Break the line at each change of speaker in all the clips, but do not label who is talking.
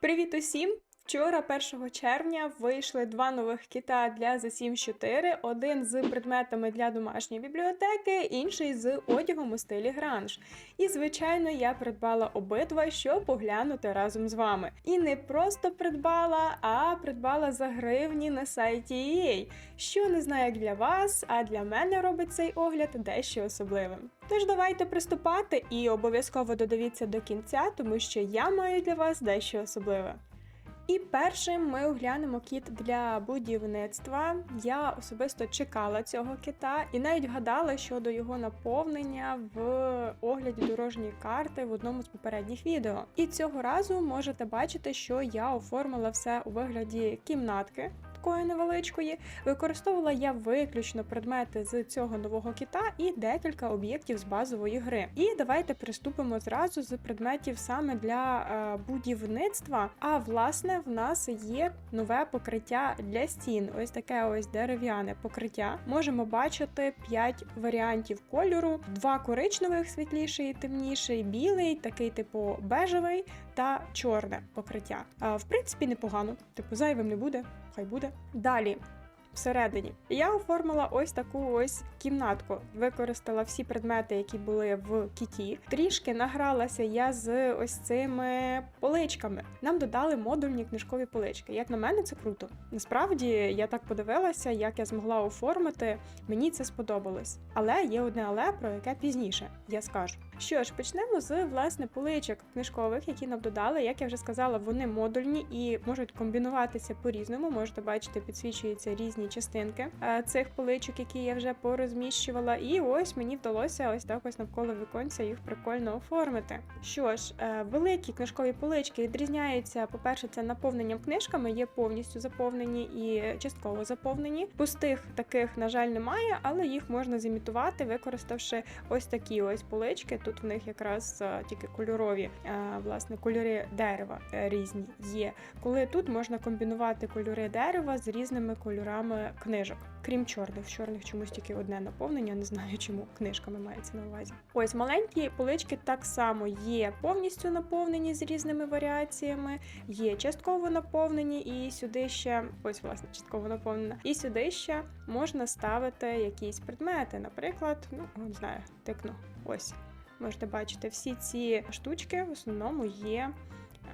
Привіт усім! Вчора, 1 червня, вийшли два нових кита для The Sims 4. Один з предметами для домашньої бібліотеки, інший з одягом у стилі гранж. І, звичайно, я придбала обидва, щоб поглянути разом з вами. І не просто придбала, а придбала за гривні на сайті EA. Що не знаю, як для вас, а для мене робить цей огляд дещо особливим. Тож давайте приступати і обов'язково додивіться до кінця, тому що я маю для вас дещо особливе. І першим ми оглянемо кіт для будівництва. Я особисто чекала цього кита і навіть вгадала щодо його наповнення в огляді дорожньої карти в одному з попередніх відео. І цього разу можете бачити, що я оформила все у вигляді кімнатки. Такої невеличкої використовувала я виключно предмети з цього нового кіта і декілька об'єктів з базової гри. І давайте приступимо зразу з предметів саме для е, будівництва. А власне, в нас є нове покриття для стін. Ось таке ось дерев'яне покриття. Можемо бачити 5 варіантів кольору: два коричневих, світліший, темніший, білий, такий типу бежевий та чорне покриття. В принципі, непогано, типу зайвим не буде, хай буде. Далі. Всередині я оформила ось таку ось кімнатку. Використала всі предмети, які були в кіті. Трішки награлася я з ось цими поличками. Нам додали модульні книжкові полички. Як на мене, це круто. Насправді я так подивилася, як я змогла оформити. Мені це сподобалось. Але є одне але, про яке пізніше я скажу. Що ж, почнемо з власне поличок книжкових, які нам додали. Як я вже сказала, вони модульні і можуть комбінуватися по-різному. Можете бачити, підсвічуються різні частинки е, цих поличок, які я вже порозміщувала. І ось мені вдалося ось так ось навколо віконця їх прикольно оформити. Що ж, е, великі книжкові полички відрізняються. По-перше, це наповненням книжками, є повністю заповнені і частково заповнені. Пустих таких, на жаль, немає, але їх можна зімітувати, використавши ось такі ось полички. Тут в них якраз тільки кольорові, власне, кольори дерева е, різні є. Коли тут можна комбінувати кольори дерева з різними кольорами книжок, крім чорних. В чорних чомусь тільки одне наповнення, не знаю чому книжками мається на увазі. Ось маленькі полички так само є повністю наповнені з різними варіаціями, є частково наповнені, і сюди ще ось власне частково наповнена. І сюди ще можна ставити якісь предмети, наприклад, ну не знаю, тикну. Ось можете бачити, всі ці штучки в основному є.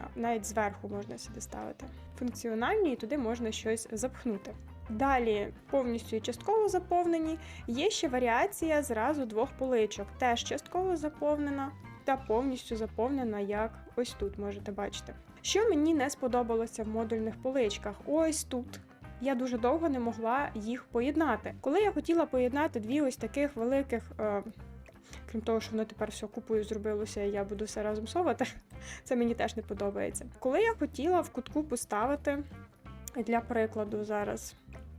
е, Навіть зверху можна сюди ставити. Функціональні, і туди можна щось запхнути. Далі повністю і частково заповнені. Є ще варіація зразу двох поличок. Теж частково заповнена та повністю заповнена, як ось тут можете бачити. Що мені не сподобалося в модульних поличках? Ось тут. Я дуже довго не могла їх поєднати. Коли я хотіла поєднати дві ось таких великих. Е, Крім того, що воно тепер все купою зробилося, і я буду все разом совати. Це мені теж не подобається. Коли я хотіла в кутку поставити, для прикладу, зараз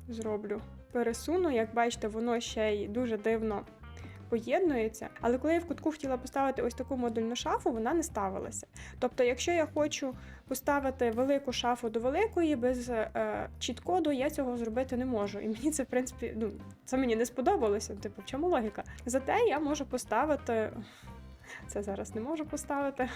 зроблю пересуну, як бачите, воно ще й дуже дивно поєднується. Але коли я в кутку хотіла поставити ось таку модульну шафу, вона не ставилася. Тобто, якщо я хочу поставити велику шафу до великої без е, чіт-коду, я цього зробити не можу. І мені це, в принципі, ну, це мені не сподобалося. Типу, в чому логіка? Зате я можу поставити. Це зараз не можу поставити.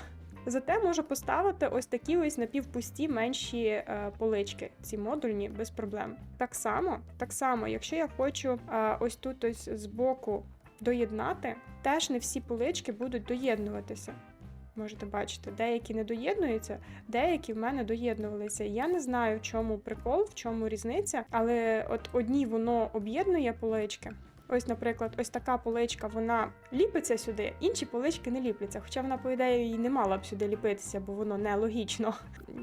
Зате можу поставити ось такі ось напівпусті менші е, полички, ці модульні без проблем. Так само, так само, якщо я хочу е, ось тут ось збоку доєднати, теж не всі полички будуть доєднуватися. Можете бачити, деякі не доєднуються, деякі в мене доєднувалися. Я не знаю, в чому прикол, в чому різниця, але от одні воно об'єднує полички. Ось, наприклад, ось така поличка, вона ліпиться сюди, інші полички не ліпляться. Хоча вона, по ідеї, і не мала б сюди ліпитися, бо воно нелогічно.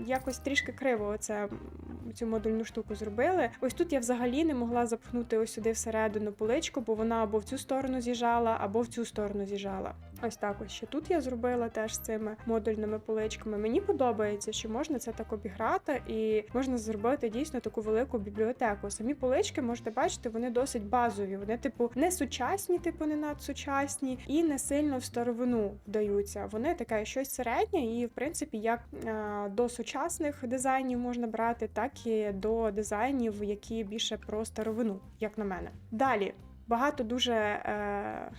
Якось трішки криво оце цю модульну штуку зробили. Ось тут я взагалі не могла запхнути ось сюди всередину поличку, бо вона або в цю сторону з'їжджала, або в цю сторону з'їжджала. Ось так ось ще тут я зробила теж з цими модульними поличками. Мені подобається, що можна це так обіграти і можна зробити дійсно таку велику бібліотеку. Самі полички можете бачити, вони досить базові. Вони, типу, не сучасні, типу, не надсучасні, і не сильно в старовину вдаються. Вони таке щось середнє, і в принципі, як до сучасних дизайнів можна брати, так і до дизайнів, які більше про старовину, як на мене. Далі багато дуже. Е,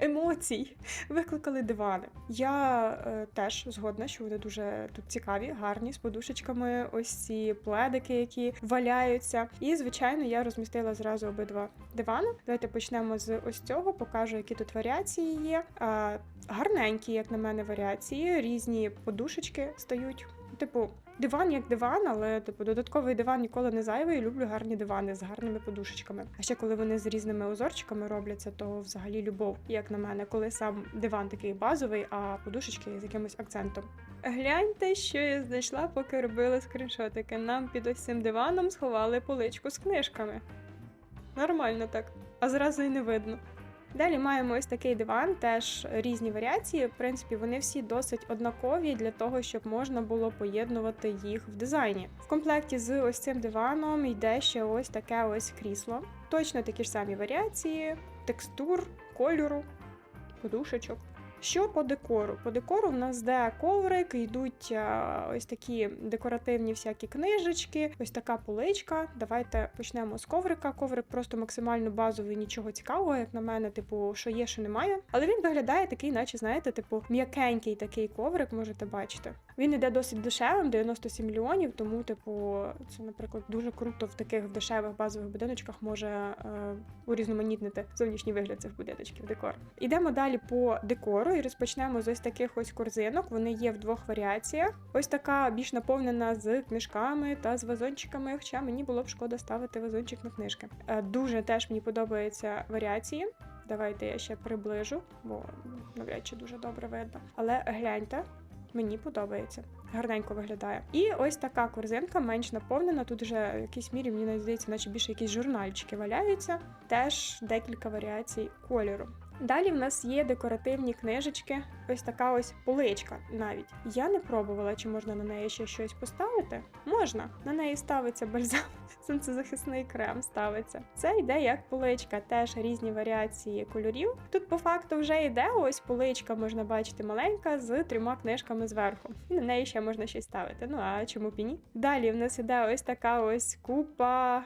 емоцій викликали дивани. Я е, теж згодна, що вони дуже тут цікаві, гарні з подушечками. Ось ці пледики, які валяються. І звичайно, я розмістила зразу обидва дивани. Давайте почнемо з ось цього. Покажу, які тут варіації є. А, гарненькі, як на мене, варіації. Різні подушечки стають. Типу, диван як диван, але типу додатковий диван ніколи не зайвий. Люблю гарні дивани з гарними подушечками. А ще коли вони з різними узорчиками робляться, то взагалі любов, як на мене, коли сам диван такий базовий, а подушечки з якимось акцентом. Гляньте, що я знайшла, поки робила скріншотики. Нам під ось диваном сховали поличку з книжками. Нормально так, а зразу і не видно. Далі маємо ось такий диван, теж різні варіації. В принципі, вони всі досить однакові для того, щоб можна було поєднувати їх в дизайні. В комплекті з ось цим диваном йде ще ось таке ось крісло. Точно такі ж самі варіації, текстур, кольору, подушечок. Що по декору? По декору в нас де коврик, йдуть е, ось такі декоративні всякі книжечки, ось така поличка. Давайте почнемо з коврика. Коврик просто максимально базовий, нічого цікавого, як на мене, типу, що є, що немає. Але він виглядає такий, наче знаєте, типу м'якенький такий коврик, можете бачити. Він іде досить дешевим, 97 мільйонів, тому, типу, це, наприклад, дуже круто в таких дешевих базових будиночках може е, урізноманітнити зовнішній вигляд цих будиночків. Декор. Ідемо далі по декору і розпочнемо з ось таких ось корзинок. Вони є в двох варіаціях. Ось така більш наповнена з книжками та з вазончиками. Хоча мені було б шкода ставити вазончик на книжки. Е, Дуже теж мені подобаються варіації. Давайте я ще приближу, бо навряд чи дуже добре видно. Але гляньте, Мені подобається, гарненько виглядає. І ось така корзинка менш наповнена. Тут вже в якійсь мірі мені здається, наче більше якісь журнальчики валяються. Теж декілька варіацій кольору. Далі в нас є декоративні книжечки, ось така ось поличка навіть. Я не пробувала, чи можна на неї ще щось поставити. Можна, на неї ставиться бальзам, сонцезахисний крем ставиться. Це йде як поличка, теж різні варіації кольорів. Тут по факту вже йде ось поличка, можна бачити, маленька з трьома книжками зверху. І на неї ще можна щось ставити. Ну а чому б і ні? Далі в нас іде ось така ось купа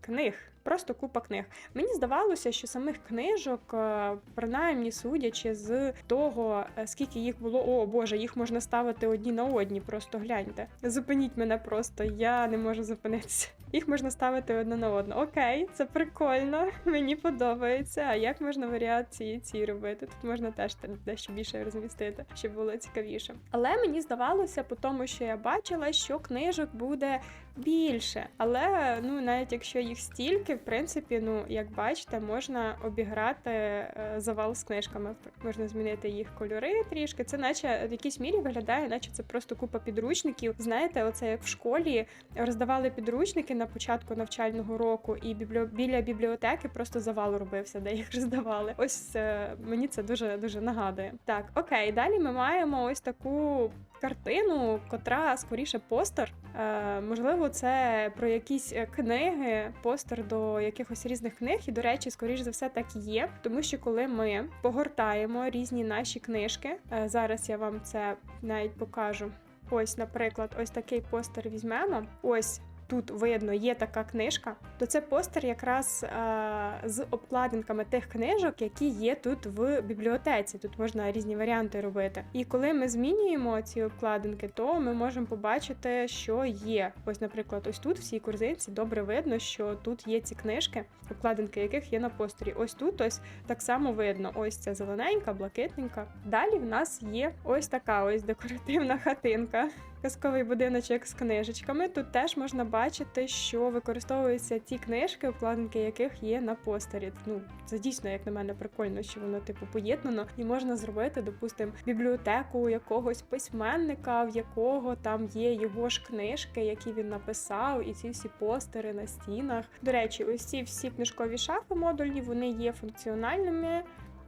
книг. Просто купа книг. Мені здавалося, що самих книжок, е, принаймні судячи з того, е, скільки їх було, о боже, їх можна ставити одні на одні. Просто гляньте. Зупиніть мене просто, я не можу зупинитися. Їх можна ставити одне на одне. Окей, це прикольно, мені подобається. А як можна варіації ці робити? Тут можна теж дещо більше розмістити, щоб було цікавіше. Але мені здавалося, по тому що я бачила, що книжок буде більше. Але ну навіть якщо їх стільки, в принципі, ну як бачите, можна обіграти е, завал з книжками. Можна змінити їх кольори трішки. Це, наче в якійсь мірі виглядає, наче це просто купа підручників. Знаєте, оце як в школі роздавали підручники на початку навчального року, і біблі... біля бібліотеки просто завал робився, де їх роздавали. Ось е, мені це дуже дуже нагадує. Так, окей, далі ми маємо ось таку картину, котра скоріше постер. Е, Можливо, це про якісь е, книги, постер до якихось різних книг. І, до речі, скоріш за все, так і є. Тому що коли ми погортаємо різні наші книжки, е, зараз я вам це навіть покажу. Ось, наприклад, ось такий постер візьмемо. Ось тут видно, є така книжка, то це постер якраз а, з обкладинками тих книжок, які є тут в бібліотеці. Тут можна різні варіанти робити. І коли ми змінюємо ці обкладинки, то ми можемо побачити, що є. Ось, наприклад, ось тут в цій корзинці добре видно, що тут є ці книжки, обкладинки яких є на постері. Ось тут ось так само видно. Ось ця зелененька, блакитненька. Далі в нас є ось така ось декоративна хатинка казковий будиночок з книжечками. Тут теж можна бачити, що використовуються ті книжки, обкладинки яких є на постері. Ну це дійсно, як на мене, прикольно, що воно типу поєднано, і можна зробити, допустимо, бібліотеку якогось письменника, в якого там є його ж книжки, які він написав, і ці всі постери на стінах. До речі, ось ці всі книжкові шафи модульні, вони є функціональними.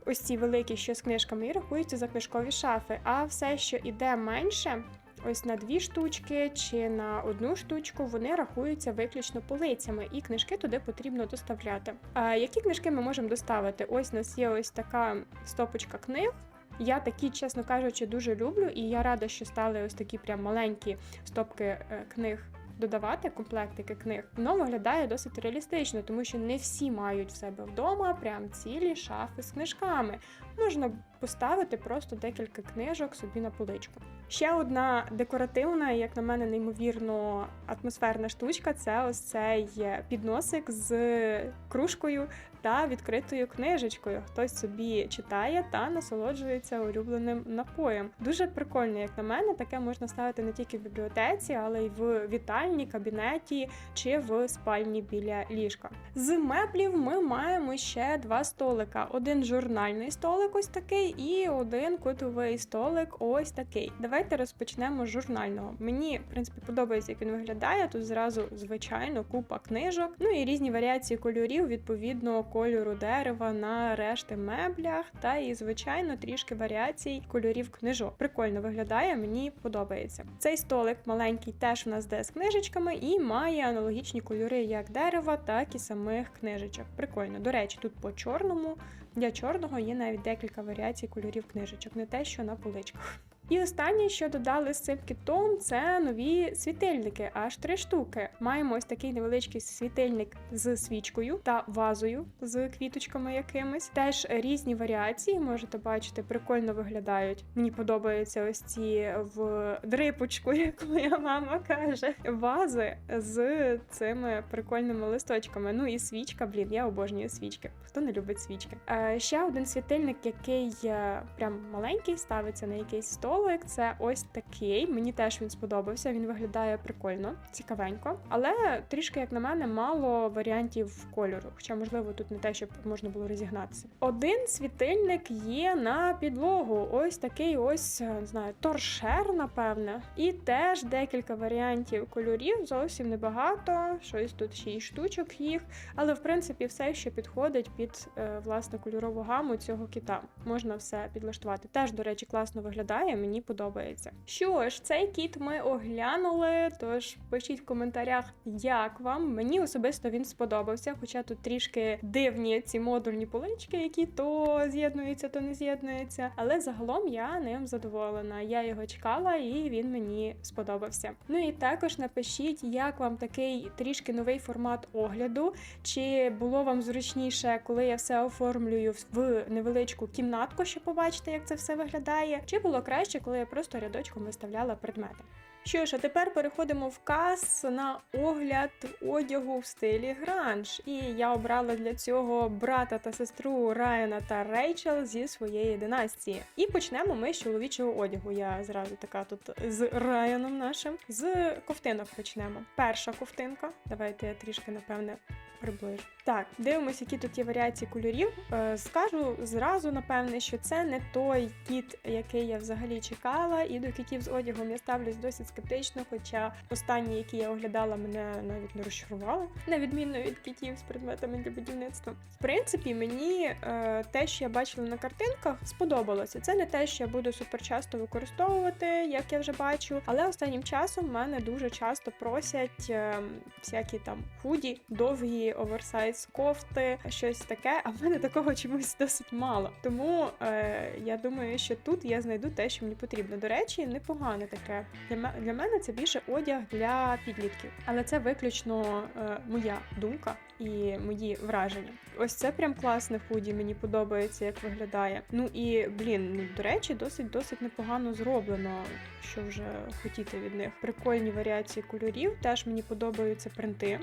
Ось ці великі, що з книжками, і рахуються за книжкові шафи. А все, що іде менше, ось на дві штучки чи на одну штучку, вони рахуються виключно полицями, і книжки туди потрібно доставляти. А які книжки ми можемо доставити? Ось у нас є ось така стопочка книг. Я такі, чесно кажучи, дуже люблю, і я рада, що стали ось такі прям маленькі стопки е, книг. Додавати комплектики книг, воно виглядає досить реалістично, тому що не всі мають в себе вдома прям цілі шафи з книжками. можна поставити просто декілька книжок собі на поличку. Ще одна декоративна, як на мене, неймовірно атмосферна штучка це ось цей підносик з кружкою та відкритою книжечкою. Хтось собі читає та насолоджується улюбленим напоєм. Дуже прикольно, як на мене, таке можна ставити не тільки в бібліотеці, але й в вітальні, кабінеті чи в спальні біля ліжка. З меблів ми маємо ще два столика: один журнальний столик, ось такий, і один кутовий столик, ось такий. Давайте розпочнемо з журнального. Мені, в принципі, подобається, як він виглядає. Тут зразу звичайно купа книжок, ну і різні варіації кольорів відповідно кольору дерева на решти меблях, та і звичайно трішки варіацій кольорів книжок. Прикольно виглядає, мені подобається. Цей столик маленький теж у нас де з книжечками і має аналогічні кольори як дерева, так і самих книжечок. Прикольно. До речі, тут по чорному для чорного є навіть декілька варіацій кольорів книжечок, не те, що на поличках. І останнє, що додали з цим кітом, це нові світильники, аж три штуки. Маємо ось такий невеличкий світильник з свічкою та вазою з квіточками якимись. Теж різні варіації, можете бачити, прикольно виглядають. Мені подобаються ось ці в дрипочку, як моя мама каже, вази з цими прикольними листочками. Ну і свічка, блін, я обожнюю свічки. Хто не любить свічки? Е, ще один світильник, який е, прям маленький, ставиться на якийсь стол столик це ось такий. Мені теж він сподобався. Він виглядає прикольно, цікавенько. Але трішки, як на мене, мало варіантів кольору. Хоча, можливо, тут не те, щоб можна було розігнатися. Один світильник є на підлогу. Ось такий ось не знаю, торшер, напевне. І теж декілька варіантів кольорів. Зовсім небагато. Щось тут шість штучок їх. Але в принципі все, що підходить під е, власне кольорову гаму цього кіта. Можна все підлаштувати. Теж, до речі, класно виглядає мені подобається. Що ж, цей кіт ми оглянули. Тож пишіть в коментарях, як вам. Мені особисто він сподобався, хоча тут трішки дивні ці модульні полички, які то з'єднуються, то не з'єднуються. Але загалом я ним задоволена. Я його чекала, і він мені сподобався. Ну і також напишіть, як вам такий трішки новий формат огляду, чи було вам зручніше, коли я все оформлюю в невеличку кімнатку, щоб побачити, як це все виглядає, чи було краще краще, коли я просто рядочком виставляла предмети. Що ж, а тепер переходимо в кас на огляд одягу в стилі гранж. І я обрала для цього брата та сестру Райана та Рейчел зі своєї династії. І почнемо ми з чоловічого одягу. Я зразу така тут з Райаном нашим. З ковтинок почнемо. Перша ковтинка. Давайте я трішки, напевне, приближу. Так, дивимося, які тут є варіації кольорів. Е, скажу зразу, напевне, що це не той кіт, який я взагалі чекала, і до кітів з одягом я ставлюсь досить скептично, хоча останні, які я оглядала, мене навіть не розчарували, на відміну від кітів з предметами для будівництва. В принципі, мені е, те, що я бачила на картинках, сподобалося. Це не те, що я буду супер часто використовувати, як я вже бачу, але останнім часом мене дуже часто просять е, всякі там худі, довгі оверсайз кофти, щось таке. А в мене такого чомусь досить мало. Тому е, я думаю, що тут я знайду те, що мені потрібно. До речі, непогане таке. Для для мене це більше одяг для підлітків, але це виключно е, моя думка і мої враження. Ось це прям класне худі, мені подобається, як виглядає. Ну і блін, ну до речі, досить досить непогано зроблено. Що вже хотіти від них. Прикольні варіації кольорів. Теж мені подобаються принти.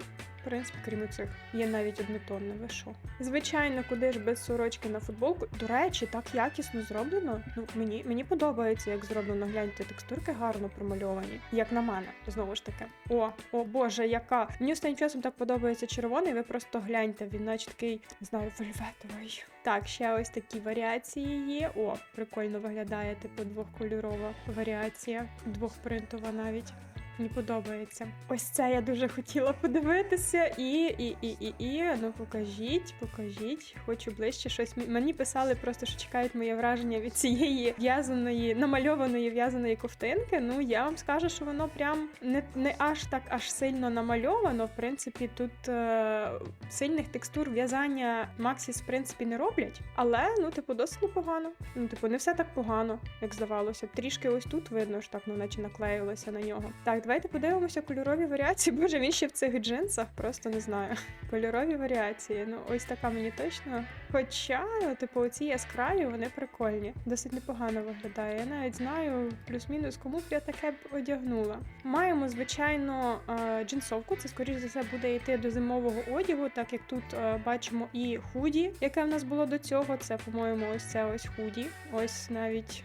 Принципі, крім цих, є навіть однотонне ви що. Звичайно, куди ж без сорочки на футболку. До речі, так якісно зроблено. Ну мені мені подобається, як зроблено. Гляньте, текстурки гарно промальовані, як на мене. Знову ж таки. О, о Боже, яка мені останнім часом так подобається червоний. Ви просто гляньте, він наче такий, не знаю, вельветовий. Так, ще ось такі варіації є. О, прикольно виглядає, типу двохкольорова варіація, двохпринтова навіть. Мені подобається. Ось це я дуже хотіла подивитися. І, і, і, і, і. Ну покажіть, покажіть. Хочу ближче щось. Мені писали просто, що чекають моє враження від цієї в'язаної, намальованої в'язаної ковтинки. Ну я вам скажу, що воно прям не не аж так аж сильно намальовано. В принципі, тут е, сильних текстур в'язання Максіс, в принципі, не роблять. Але, ну, типу, досить непогано. Ну, типу, не все так погано, як здавалося. Трішки ось тут видно, що так, ну, наче наклеїлося на нього. Так, давайте подивимося кольорові варіації. Боже, він ще в цих джинсах, просто не знаю. Кольорові варіації. Ну, ось така мені точно. Хоча, ну, типу, оці яскраві, вони прикольні. Досить непогано виглядає. Я навіть знаю плюс-мінус, кому б я таке б одягнула. Маємо, звичайно, е, джинсовку. Це, скоріш за все, буде йти до зимового одягу, так як тут е, бачимо і худі, яке в нас було до цього. Це, по-моєму, ось це ось худі. Ось навіть.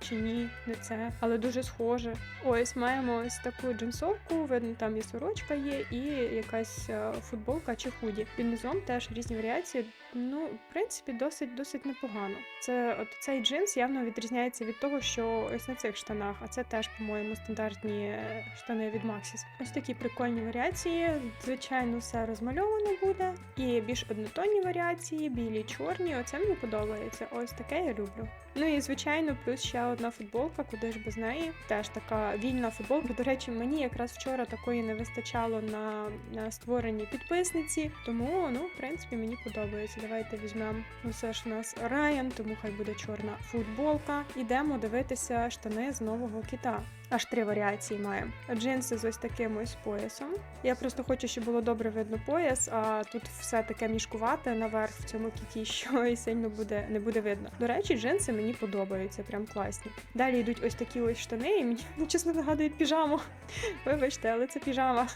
Чи ні, не це, але дуже схоже. Ось маємо ось таку джинсовку, видно, там і сорочка є, і якась е, футболка чи худі. Під низом теж різні варіації. Ну, в принципі, досить досить непогано. Це от цей джинс явно відрізняється від того, що ось на цих штанах, а це теж, по-моєму, стандартні е, штани від Maxis. Ось такі прикольні варіації. Звичайно, все розмальовано буде. І більш однотонні варіації, білі, чорні. Оце мені подобається. Ось таке я люблю. Ну і звичайно, плюс ще одна футболка, куди ж без неї. Теж така вільна футболка. До речі, мені якраз вчора такої не вистачало на, на створенні підписниці. Тому, ну, в принципі, мені подобається. Давайте візьмемо. Ну, все ж у нас Райан, тому хай буде чорна футболка. Ідемо дивитися штани з нового кита. Аж три варіації маємо. Джинси з ось таким ось поясом. Я просто хочу, щоб було добре видно пояс, а тут все таке мішкувате наверх в цьому кіті, що і сильно буде не буде видно. До речі, джинси мені подобаються, прям класні. Далі йдуть ось такі ось штани, і мені чесно нагадують піжаму. Вибачте, але це піжама.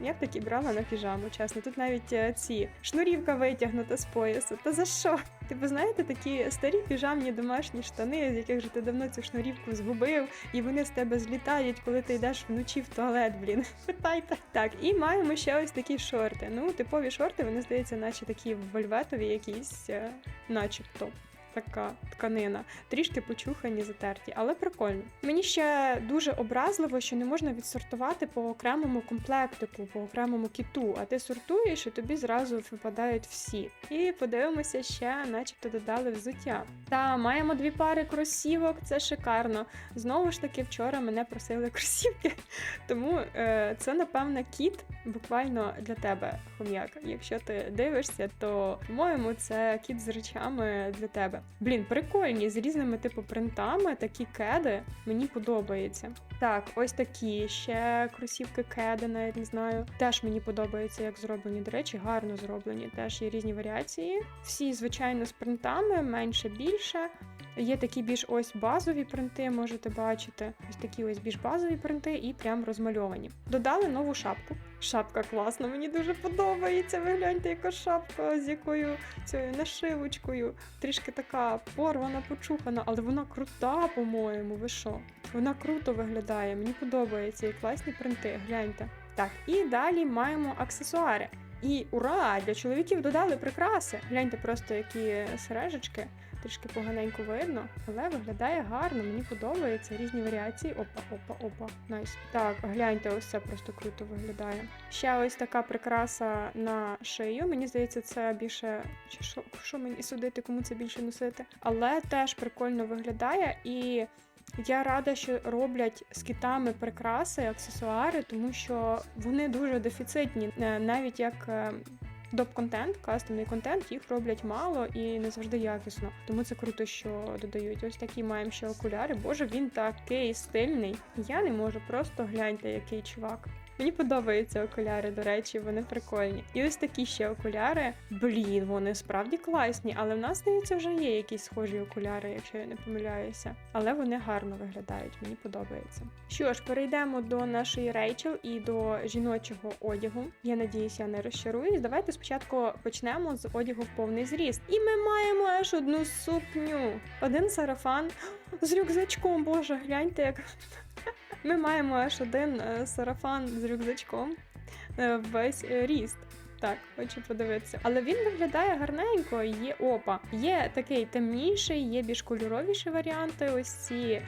Я б такі брала на піжаму, чесно. Тут навіть е, ці шнурівка витягнута з поясу. Та за що? Типу, знаєте, такі старі піжамні домашні штани, з яких же ти давно цю шнурівку згубив, і вони з тебе злітають, коли ти йдеш вночі в туалет, блін. Питайте. Так, і маємо ще ось такі шорти. Ну, типові шорти, вони здається, наче такі вольветові, якісь, е, начебто така тканина, трішки почухані, затерті, але прикольно. Мені ще дуже образливо, що не можна відсортувати по окремому комплектику, по окремому кіту, а ти сортуєш і тобі зразу випадають всі. І подивимося ще, начебто додали взуття. Та маємо дві пари кросівок, це шикарно. Знову ж таки, вчора мене просили кросівки, тому е, це, напевно, кіт буквально для тебе, хом'як. Якщо ти дивишся, то по-моєму це кіт з речами для тебе. Блін, прикольні, з різними типу принтами, такі кеди. Мені подобається. Так, ось такі ще кросівки кеди, навіть не знаю. Теж мені подобається, як зроблені. До речі, гарно зроблені. Теж є різні варіації. Всі, звичайно, з принтами, менше більше. Є такі більш ось базові принти, можете бачити. Ось такі ось більш базові принти і прям розмальовані. Додали нову шапку. Шапка класна, мені дуже подобається. Ви гляньте, яка шапка з якою цією нашивочкою. Трішки така порвана, почухана, але вона крута, по-моєму. Ви що? Вона круто виглядає, мені подобається і класні принти. Гляньте. Так, і далі маємо аксесуари. І ура! Для чоловіків додали прикраси. Гляньте просто які сережечки трішки поганенько видно, але виглядає гарно, мені подобається різні варіації. Опа, опа, опа, найс. Так, гляньте, ось це просто круто виглядає. Ще ось така прикраса на шию. Мені здається, це більше. Чи що, що мені судити, кому це більше носити? Але теж прикольно виглядає і. Я рада, що роблять з китами прикраси, аксесуари, тому що вони дуже дефіцитні, е, навіть як е, доп-контент, кастомний контент, їх роблять мало і не завжди якісно. Тому це круто, що додають. Ось такі маємо ще окуляри. Боже, він такий стильний. Я не можу, просто гляньте, який чувак. Мені подобаються окуляри, до речі, вони прикольні. І ось такі ще окуляри. Блін, вони справді класні, але в нас, здається, вже є якісь схожі окуляри, якщо я не помиляюся. Але вони гарно виглядають, мені подобається. Що ж, перейдемо до нашої Рейчел і до жіночого одягу. Я надіюся, я не розчаруюсь. Давайте спочатку почнемо з одягу в повний зріст. І ми маємо аж одну сукню. Один сарафан з рюкзачком. Боже, гляньте, як. Ми маємо аж один е, сарафан з рюкзачком е, весь е, ріст. Так, хочу подивитися. Але він виглядає гарненько, є опа. Є такий темніший, є більш кольоровіші варіанти. Ось ці е,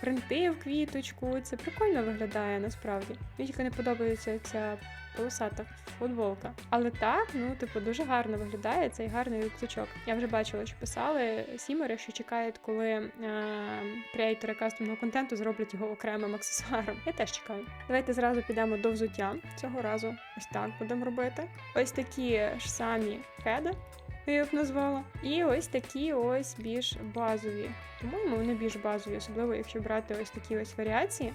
принти в квіточку. Це прикольно виглядає насправді. Мені тільки не подобається ця полосата футболка. Але так, ну типу, дуже гарно виглядає цей гарний рюкзачок. Я вже бачила, що писали сімери, що чекають, коли е, креатори кастомного контенту зроблять його окремим аксесуаром. Я теж чекаю. Давайте зразу підемо до взуття цього разу. Ось так будемо робити. Ось такі ж самі кеди. Я б назвала. І ось такі ось більш базові. По-моєму, вони більш базові, особливо якщо брати ось такі ось варіації.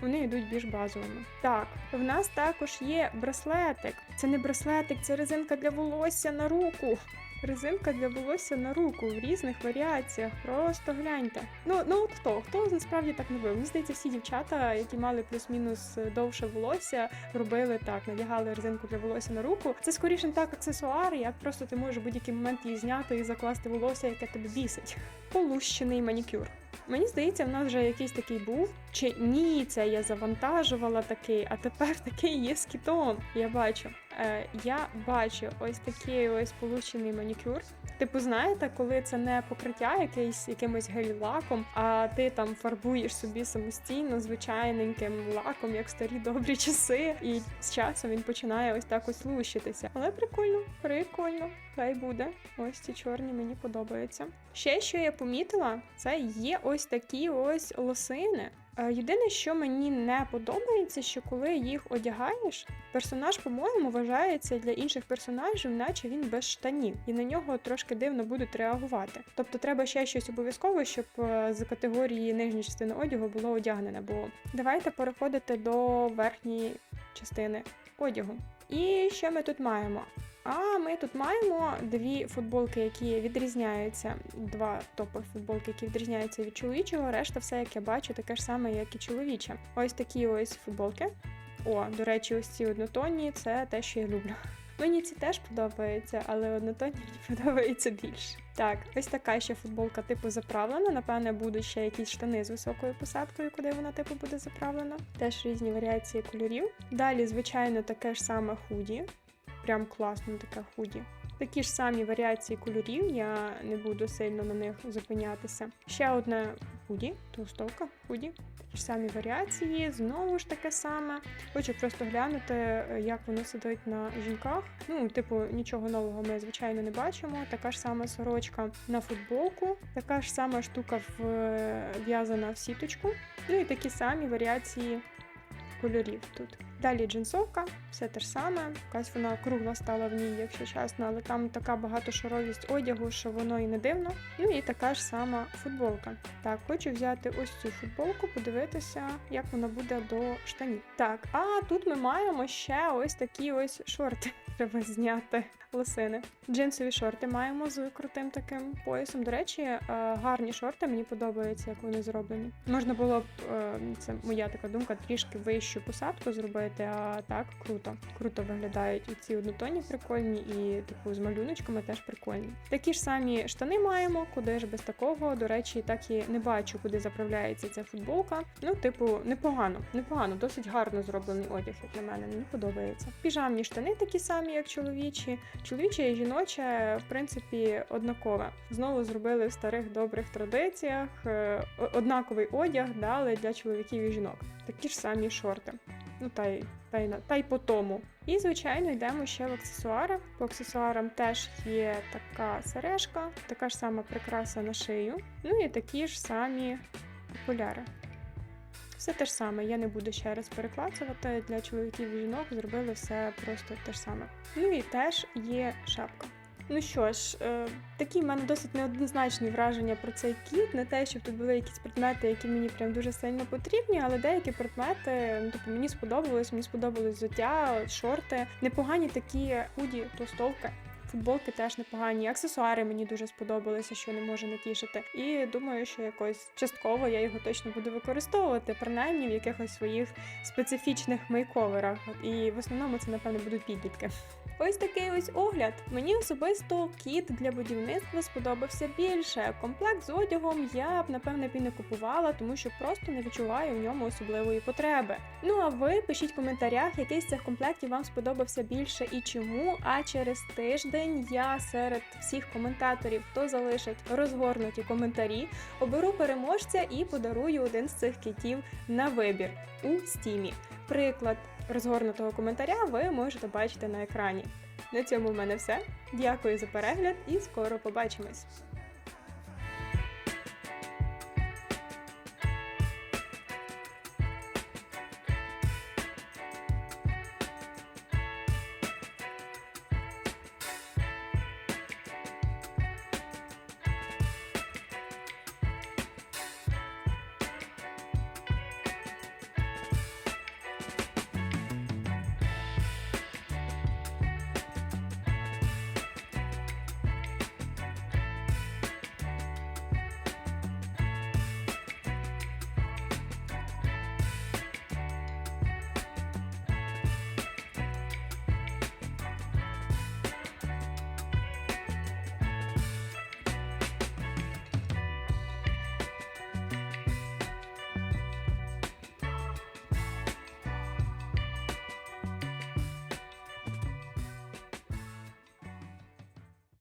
Вони йдуть більш базовими. Так, в нас також є браслетик. Це не браслетик, це резинка для волосся на руку. Резинка для волосся на руку в різних варіаціях. Просто гляньте. Ну ну от хто? Хто насправді так не робив? Мені здається, всі дівчата, які мали плюс-мінус довше волосся, робили так, надягали резинку для волосся на руку. Це скоріше не так аксесуар, як просто ти можеш будь-який момент її зняти і закласти волосся, яке тебе бісить. Полущений манікюр. Мені здається, в нас вже якийсь такий був. Чи ні, це я завантажувала такий, а тепер такий є скітон. Я бачу. Е, я бачу ось такий ось получений манікюр. Типу, знаєте, коли це не покриття якийсь якимось гель-лаком, а ти там фарбуєш собі самостійно звичайненьким лаком, як старі добрі часи, і з часом він починає ось так ось лущитися. Але прикольно, прикольно. Хай буде. Ось ці чорні мені подобаються. Ще що я помітила, це є ось такі ось лосини. Е, Єдине, що мені не подобається, що коли їх одягаєш, персонаж, по-моєму, вважається для інших персонажів, наче він без штанів, і на нього трошки дивно будуть реагувати. Тобто треба ще щось обов'язково, щоб е, з категорії нижньої частини одягу було одягнене було. Давайте переходити до верхньої частини одягу. І що ми тут маємо? А ми тут маємо дві футболки, які відрізняються. Два топи футболки, які відрізняються від чоловічого. Решта, все, як я бачу, таке ж саме, як і чоловіче. Ось такі ось футболки. О, до речі, ось ці однотонні це те, що я люблю. Мені ці теж подобаються, але однотонні мені подобаються більше. Так, ось така ще футболка типу заправлена. Напевне, будуть ще якісь штани з високою посадкою, куди вона типу буде заправлена. Теж різні варіації кольорів. Далі, звичайно, таке ж саме худі. Прям класно таке худі. Такі ж самі варіації кольорів, я не буду сильно на них зупинятися. Ще одне худі, толстовка, худі. Такі ж самі варіації, знову ж таке саме. Хочу просто глянути, як воно сидить на жінках. Ну, типу, нічого нового ми, звичайно, не бачимо. Така ж сама сорочка на футболку, така ж сама штука в'язана в сіточку. Ну і такі самі варіації кольорів тут. Далі джинсовка, все те ж саме. Якась вона кругла стала в ній, якщо чесно, але там така багатошаровість одягу, що воно і не дивно. Ну і така ж сама футболка. Так, хочу взяти ось цю футболку, подивитися, як вона буде до штанів. Так, а тут ми маємо ще ось такі ось шорти. Треба зняти лосини. Джинсові шорти маємо з крутим таким поясом. До речі, е, гарні шорти, мені подобається, як вони зроблені. Можна було б, е, це моя така думка, трішки вищу посадку зробити, а так круто. Круто виглядають і ці однотонні прикольні, і типу з малюночками теж прикольні. Такі ж самі штани маємо, куди ж без такого. До речі, так і не бачу, куди заправляється ця футболка. Ну, типу, непогано, непогано, досить гарно зроблений одяг, як на мене. Мені подобається. Піжамні штани такі самі, як чоловічі. Чоловіче і жіноче, в принципі, однакове. Знову зробили в старих добрих традиціях е, однаковий одяг дали для чоловіків і жінок. Такі ж самі шорти. Ну та й та й та й по тому. І, звичайно, йдемо ще в аксесуари. По аксесуарам теж є така сережка, така ж сама прикраса на шию. Ну і такі ж самі окуляри. Все те ж саме, я не буду ще раз переклацувати. Для чоловіків і жінок зробили все просто те ж саме. Ну і теж є шапка. Ну що ж, е, такі в мене досить неоднозначні враження про цей кіт. Не те, щоб тут були якісь предмети, які мені прям дуже сильно потрібні, але деякі предмети, ну тобто мені сподобалось, мені сподобалось взуття, шорти, непогані такі худі, толстовки. Футболки теж непогані, аксесуари мені дуже сподобалися, що не може не тішити. І думаю, що якось частково я його точно буду використовувати, принаймні в якихось своїх специфічних мейковерах. І в основному це, напевно, будуть підлітки. Ось такий ось огляд. Мені особисто кіт для будівництва сподобався більше. Комплект з одягом я б напевне б і не купувала, тому що просто не відчуваю в ньому особливої потреби. Ну а ви пишіть в коментарях, який з цих комплектів вам сподобався більше і чому. А через тиждень я серед всіх коментаторів, хто залишить розгорнуті коментарі, оберу переможця і подарую один з цих кітів на вибір у стімі. Приклад розгорнутого коментаря ви можете бачити на екрані. На цьому в мене все. Дякую за перегляд і скоро побачимось!